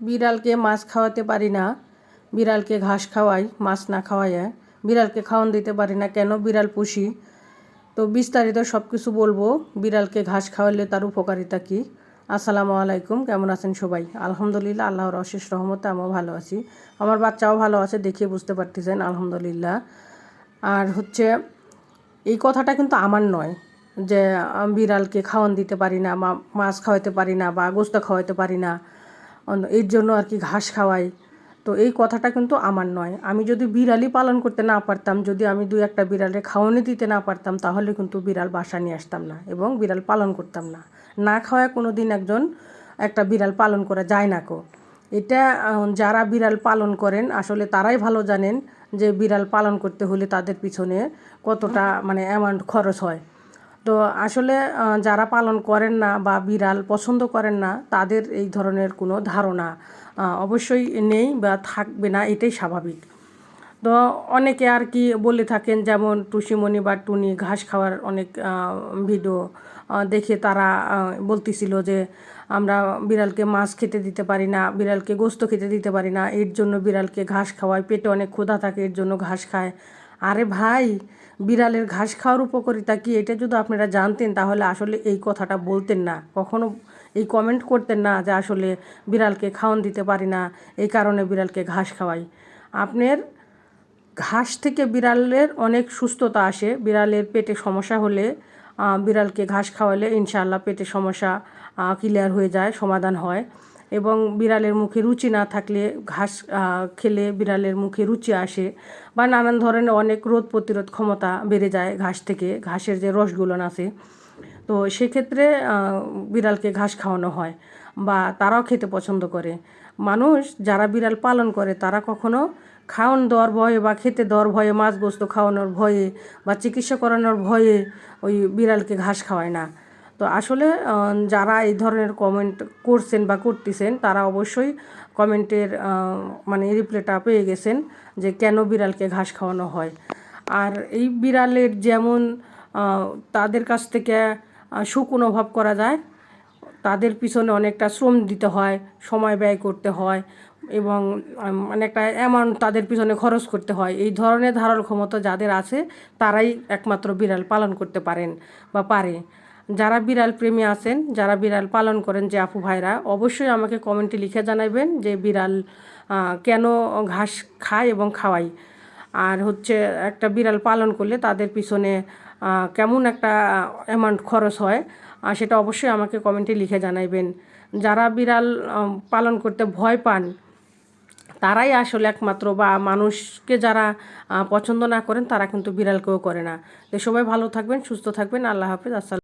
বিড়ালকে মাছ খাওয়াতে পারি না। বিড়ালকে ঘাস খাওয়াই, মাছ না খাওয়াইয়া বিড়ালকে খাওয়ান দিতে পারি না। কেন? বিড়াল পুষি। তো বিস্তারিত সব কিছু বলব। বিড়ালকে ঘাস খাওয়ালে তার উপকারিতা কী? আসসালামু আলাইকুম। কেমন আছেন সবাই? আলহামদুলিল্লাহ, আল্লাহর অশেষ রহমতে আমিও ভালো আছি। আমার বাচ্চাও ভালো আছে দেখিয়ে বুঝতে পারতেছেন, আলহামদুলিল্লাহ। আর হচ্ছে, এই কথাটা কিন্তু আমার নয় যে বিড়ালকে খাওয়ান দিতে পারি না মাছ খাওয়াতে পারি না বা গোস্ত খাওয়াতে পারি না। এর জন্য আর কি ঘাস খাওয়াই। তো এই কথাটা কিন্তু আমার নয়। আমি যদি বিড়ালই পালন করতে না পারতাম, যদি আমি দুই একটা বিড়ালে খাওয়ানি দিতে না পারতাম, তাহলে কিন্তু বিড়াল বাসা নিয়ে আসতাম না এবং বিড়াল পালন করতাম না। না খাওয়ায় কোনো দিন একজন, একটা বিড়াল পালন করা যায় না কো। এটা যারা বিড়াল পালন করেন, আসলে তারাই ভালো জানেন যে বিড়াল পালন করতে হলে তাদের পিছনে কতটা মানে অ্যামাউন্ট খরচ হয়। তো আসলে যারা পালন করেন না বা বিড়াল পছন্দ করেন না, তাদের এই ধরনের কোনো ধারণা অবশ্যই নেই বা থাকবে না, এটাই স্বাভাবিক। তো অনেকে আর কি বলে থাকেন, যেমন টুসিমণি বা টুনি ঘাস খাওয়ার অনেক ভিডিও দেখে তারা বলতেছিল যে, আমরা বিড়ালকে মাছ খেতে দিতে পারি না, বিড়ালকে গোস্ত খেতে দিতে পারি না, এর জন্য বিড়ালকে ঘাস খাওয়ায়, পেটে অনেক ক্ষুধা থাকে, এর জন্য ঘাস খায়। আরে ভাই, বিড়ালের ঘাস খাওয়ার উপকারিতা কি? এটা যদি আপনারা জানতেন, তাহলে আসলে এই কথাটা বলতেন না। কখনো এই কমেন্ট করতেন না যে আসলে বিড়ালকে খাওয়ান দিতে পারি না, এই কারণে বিড়ালকে ঘাস খাওয়াই। আপনার ঘাস থেকে বিড়ালের অনেক সুস্থতা আসে। বিড়ালের পেটে সমস্যা হলে বিড়ালকে ঘাস খাওয়ালে ইনশাআল্লাহ পেটে সমস্যা ক্লিয়ার হয়ে যায়, সমাধান হয়। এবং বিড়ালের মুখে রুচি না থাকলে ঘাস খেলে বিড়ালের মুখে রুচি আসে বা নানান ধরনের অনেক রোদ প্রতিরোধ ক্ষমতা বেড়ে যায় ঘাস থেকে, ঘাসের যে রসগুলো আছে। তো সেক্ষেত্রে বিড়ালকে ঘাস খাওয়ানো হয় বা তারাও খেতে পছন্দ করে। মানুষ যারা বিড়াল পালন করে, তারা কখনো খাওয়ান দেওয়ার ভয়ে বা খেতে দেওয়ার ভয়ে, মাছ গোস্ত খাওয়ানোর ভয়ে বা চিকিৎসা করানোর ভয়ে ওই বিড়ালকে ঘাস খাওয়ায় না। তো আসলে যারা এই ধরনের কমেন্ট করছেন বা করতেছেন, তারা অবশ্যই কমেন্টের মানে রিপ্লাইটা পেয়ে গেছেন যে কেন বিড়ালকে ঘাস খাওয়ানো হয়। আর এই বিড়ালের যেমন তাদের কাছ থেকে সুখ অনুভব করা যায়, তাদের পিছনে অনেকটা শ্রম দিতে হয়, সময় ব্যয় করতে হয় এবং অনেকটা অ্যামাউন্ট তাদের পিছনে খরচ করতে হয়। এই ধরনের ধারণ ক্ষমতা যাদের আছে, তারাই একমাত্র বিড়াল পালন করতে পারেন বা পারে। যারা বিড়াল প্রেমী আছেন, যারা বিড়াল পালন করেন, যে আপু ভাইরা, অবশ্যই আমাকে কমেন্টে লিখে জানাবেন যে বিড়াল কেন ঘাস খায় এবং খাওয়াই। আর হচ্ছে একটা বিড়াল পালন করলে তাদের পিছনে কেমন একটা অ্যামাউন্ট খরচ হয় সেটা অবশ্যই আমাকে কমেন্টে লিখে জানাইবেন। যারা বিড়াল পালন করতে ভয় পান, তারাই আসলে একমাত্র বা মানুষকে যারা পছন্দ না করেন, তারা কিন্তু বিড়ালকেও করে না। তো সবাই ভালো থাকবেন, সুস্থ থাকবেন। আল্লাহ হাফিজ, আসসালাম